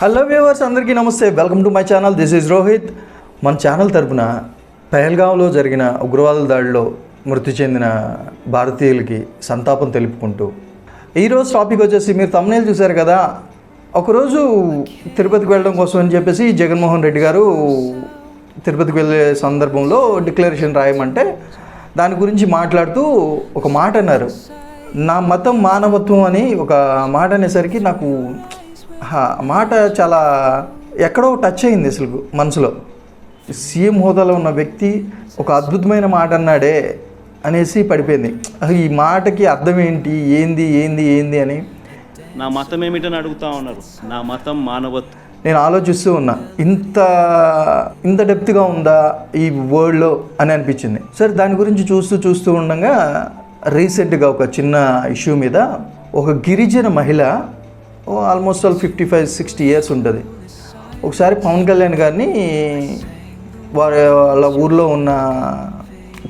Hello viewers అందరికీ నమస్తే. Welcome to my channel this is Rohit మన ఛానల్ తరపున పహల్గాంలో జరిగిన ఉగ్రవాదుల దాడిలో మృతి చెందిన భారతీయులకి సంతాపం తెలుపుకుంటూ ఈరోజు టాపిక్ వచ్చేసి మీరు తమ్నేలు చూశారు కదా. ఒకరోజు తిరుపతికి వెళ్ళడం కోసం అని చెప్పేసి జగన్మోహన్ రెడ్డి గారు తిరుపతికి వెళ్ళే సందర్భంలో డిక్లరేషన్ రాయమంటే దాని గురించి మాట్లాడుతూ ఒక మాట అన్నారు. నా మతం మానవత్వం అని ఒక మాట అనేసరికి నాకు మాట చాలా ఎక్కడో టచ్ అయింది అసలు మనసులో. సీఎం హోదాలో ఉన్న వ్యక్తి ఒక అద్భుతమైన మాట అన్నాడే అనేసి పడిపోయింది. అసలు ఈ మాటకి అర్థం ఏంటి? ఏంది? ఏంది? ఏంది అని. నా మతం ఏమిటని అడుగుతా ఉన్నారు. నా మతం మానవత్వం నేను ఆలోచిస్తూ ఉన్నా. ఇంత ఇంత డెప్త్గా ఉందా ఈ వరల్డ్లో అని అనిపించింది. సరే దాని గురించి చూస్తూ చూస్తూ ఉండగా రీసెంట్గా ఒక చిన్న ఇష్యూ మీద ఒక గిరిజన మహిళ almost all fifty five sixty years ఉంటుంది. ఒకసారి పవన్ కళ్యాణ్ గారిని వారి వాళ్ళ ఊర్లో ఉన్న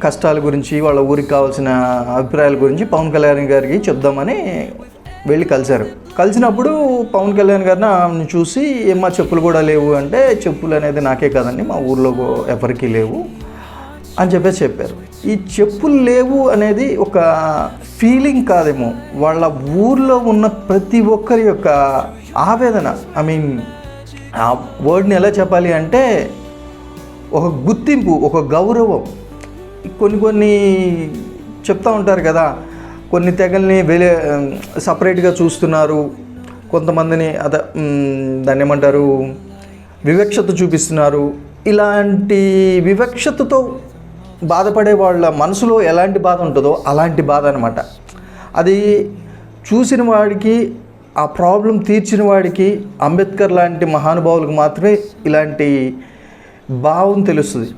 కష్టాల గురించి వాళ్ళ ఊరికి కావాల్సిన అభిప్రాయాల గురించి పవన్ కళ్యాణ్ గారికి చెప్దామని వెళ్ళి కలిశారు. కలిసినప్పుడు పవన్ కళ్యాణ్ గారిని ఆమెను చూసి ఏమా చెప్పులు కూడా లేవు అంటే చెప్పులు అనేది నాకే కదండి మా ఊర్లో ఎవరికీ లేవు అని చెప్పేసి చెప్పారు. ఈ చెప్పులు లేవు అనేది ఒక ఫీలింగ్ కాదేమో. వాళ్ళ ఊర్లో ఉన్న ప్రతి ఒక్కరి యొక్క ఆవేదన. ఐ మీన్ ఆ వర్డ్ని ఎలా చెప్పాలి అంటే ఒక గుర్తింపు ఒక గౌరవం. కొన్ని కొన్ని చెప్తూ ఉంటారు కదా కొన్ని తెగల్ని వేరే సపరేట్గా చూస్తున్నారు. కొంతమందిని అద దాన్ని ఏమంటారు వివక్షత చూపిస్తున్నారు. ఇలాంటి వివక్షతతో బాధపడే వాళ్ళ మనసులో ఎలాంటి బాధ ఉంటుందో అలాంటి బాధ అనమాట అది చూసిన వాడికి ఆ ప్రాబ్లం తీర్చిన వాడికి అంబేద్కర్ లాంటి మహానుభావులకు మాత్రమే ఇలాంటి భావం తెలుస్తుంది.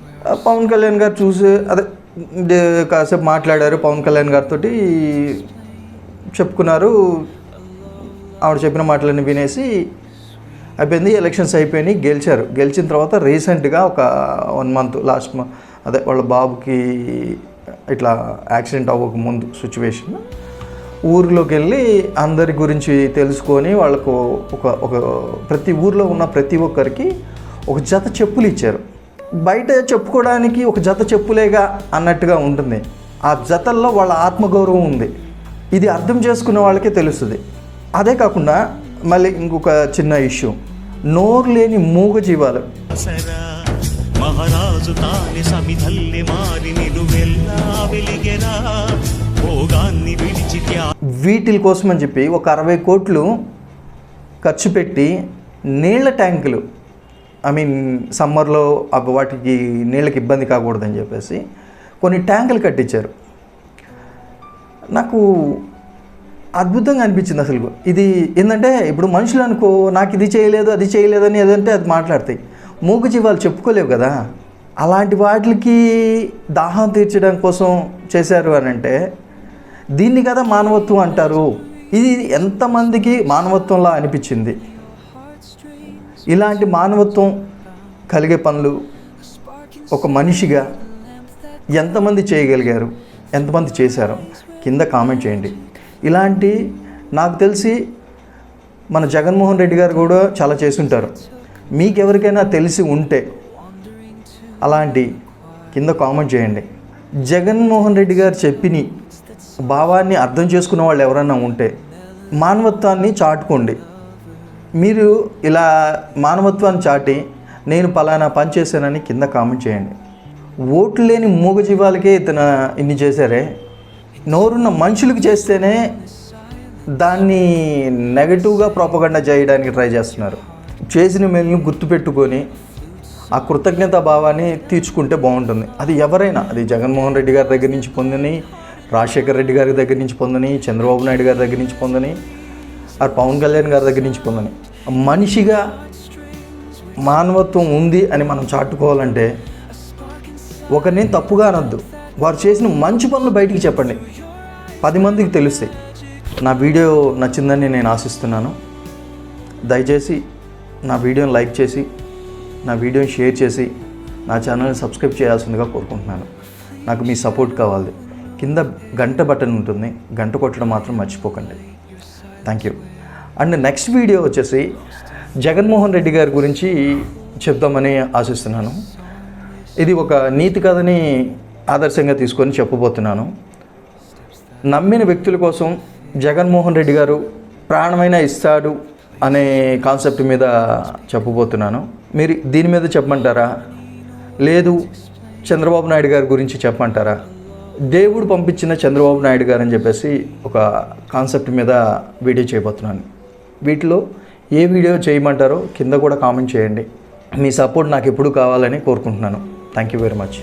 పవన్ కళ్యాణ్ గారు చూసి అదే కాసేపు మాట్లాడారు పవన్ కళ్యాణ్ గారితో చెప్పుకున్నారు. ఆవిడ చెప్పిన మాటలన్నీ వినేసి అయిపోయింది ఎలక్షన్స్ అయిపోయినాయి గెలిచారు. గెలిచిన తర్వాత రీసెంట్గా ఒక వన్ మంత్ లాస్ట్ మంత్ అదే వాళ్ళ బాబుకి ఇట్లా యాక్సిడెంట్ అవ్వక ముందు సిచ్యువేషన్ ఊరిలోకి వెళ్ళి అందరి గురించి తెలుసుకొని వాళ్ళకు ఒక ఒక ప్రతి ఊర్లో ఉన్న ప్రతి ఒక్కరికి ఒక జత చెప్పులు ఇచ్చారు. బయట చెప్పుకోవడానికి ఒక జత చెప్పులేగా అన్నట్టుగా ఉంటుంది. ఆ జతల్లో వాళ్ళ ఆత్మగౌరవం ఉంది. ఇది అర్థం చేసుకున్న వాళ్ళకే తెలుస్తుంది. అదే కాకుండా మళ్ళీ ఇంకొక చిన్న ఇష్యూ నోరు లేని మూగ జీవాలు ಮಹಾರಾಜು ತಾನೆ ಸಮಿಧಲ್ಲೆ ಮಾರಿ ನಿಲುವೆಲ್ಲ వెలిగెర భోగాన్ని విడిచి త్యా వీటి కోసం అని చెప్పి ఒక అరవై కోట్లు ఖర్చు పెట్టి నీళ్ళ ట్యాంకులు ఐ మీన్ సమ్మర్లో అవి వాటికి నీళ్ళకి ఇబ్బంది కాకూడదని చెప్పేసి కొన్ని ట్యాంకులు కట్టించారు నాకు అద్భుతంగా అనిపించింది అసలు ఇది ఏంటంటే ఇప్పుడు మనుషులు అనుకో నాకు ఇది చేయలేదు అది చేయలేదు అని ఏదంటే అది మాట్లాడతాయి మూగు జీవాలు చెప్పుకోలేవు కదా? అలాంటి వాటికి దాహం తీర్చడం కోసం చేశారు అని అంటే దీన్ని కదా మానవత్వం అంటారు. ఇది ఎంతమందికి మానవత్వంలా అనిపించింది? ఇలాంటి మానవత్వం కలిగే పనులు ఒక మనిషిగా ఎంతమంది చేయగలిగారు? ఎంతమంది చేశారు? కింద కామెంట్ చేయండి. ఇలాంటి నాకు తెలిసి మన జగన్మోహన్ రెడ్డి గారు కూడా చాలా చేసుంటారు మీకు ఎవరికైనా తెలిసి ఉంటే అలాంటి కింద కామెంట్ చేయండి. జగన్మోహన్ రెడ్డి గారు చెప్పిన భావాన్ని అర్థం చేసుకున్న వాళ్ళు ఎవరైనా ఉంటే మానవత్వాన్ని చాటుకోండి. మీరు ఇలా మానవత్వాన్ని చాటి నేను పలానా పని చేశానని కింద కామెంట్ చేయండి. ఓట్లు లేని మూగజీవాలకే ఇతను ఇన్ని చేశారే? నోరున్న మనుషులకు చేస్తేనే దాన్ని నెగటివ్గా ప్రోపగండా చేయడానికి ట్రై చేస్తున్నారు. చేసిన మేలును గుర్తుపెట్టుకొని ఆ కృతజ్ఞత భావాన్ని తీర్చుకుంటే బాగుంటుంది. అది ఎవరైనా అది జగన్మోహన్ రెడ్డి గారి దగ్గర నుంచి పొందని రాజశేఖర్ రెడ్డి గారి దగ్గర నుంచి పొందని చంద్రబాబు నాయుడు గారి దగ్గర నుంచి పొందని ఆ పవన్ కళ్యాణ్ గారి దగ్గర నుంచి పొందని. మనిషిగా మానవత్వం ఉంది అని మనం చాటుకోవాలంటే ఒకరిని తప్పుగా అనొద్దు. వారు చేసిన మంచి పనులు బయటికి చెప్పండి. పది మందికి తెలుస్తాయి. నా వీడియో నచ్చిందని నేను ఆశిస్తున్నాను. దయచేసి నా వీడియోని లైక్ చేసి నా వీడియోని షేర్ చేసి నా ఛానల్ని సబ్స్క్రైబ్ చేయాల్సిందిగా కోరుకుంటున్నాను. నాకు మీ సపోర్ట్ కావాలి. కింద గంట బటన్ ఉంటుంది. గంట కొట్టడం మాత్రం మర్చిపోకండి. Thank you and next video వచ్చేసి జగన్మోహన్ రెడ్డి గారి గురించి చెప్దామని ఆశిస్తున్నాను. ఇది ఒక నీతి కథని ఆదర్శంగా తీసుకొని చెప్పబోతున్నాను. నమ్మిన వ్యక్తుల కోసం జగన్మోహన్ రెడ్డి గారు ప్రాణమైన ఇస్తాడు అనే కాన్సెప్ట్ మీద చెప్పబోతున్నాను. మీరు దీని మీద చెప్పమంటారా? లేదు చంద్రబాబు నాయుడు గారి గురించి చెప్పమంటారా? దేవుడు పంపించిన చంద్రబాబు నాయుడు గారు అని చెప్పేసి ఒక కాన్సెప్ట్ మీద వీడియో చేయబోతున్నాను. వీటిలో ఏ వీడియో చేయమంటారో కింద కూడా కామెంట్ చేయండి. మీ సపోర్ట్ నాకు ఎప్పుడు కావాలని కోరుకుంటున్నాను. Thank you very much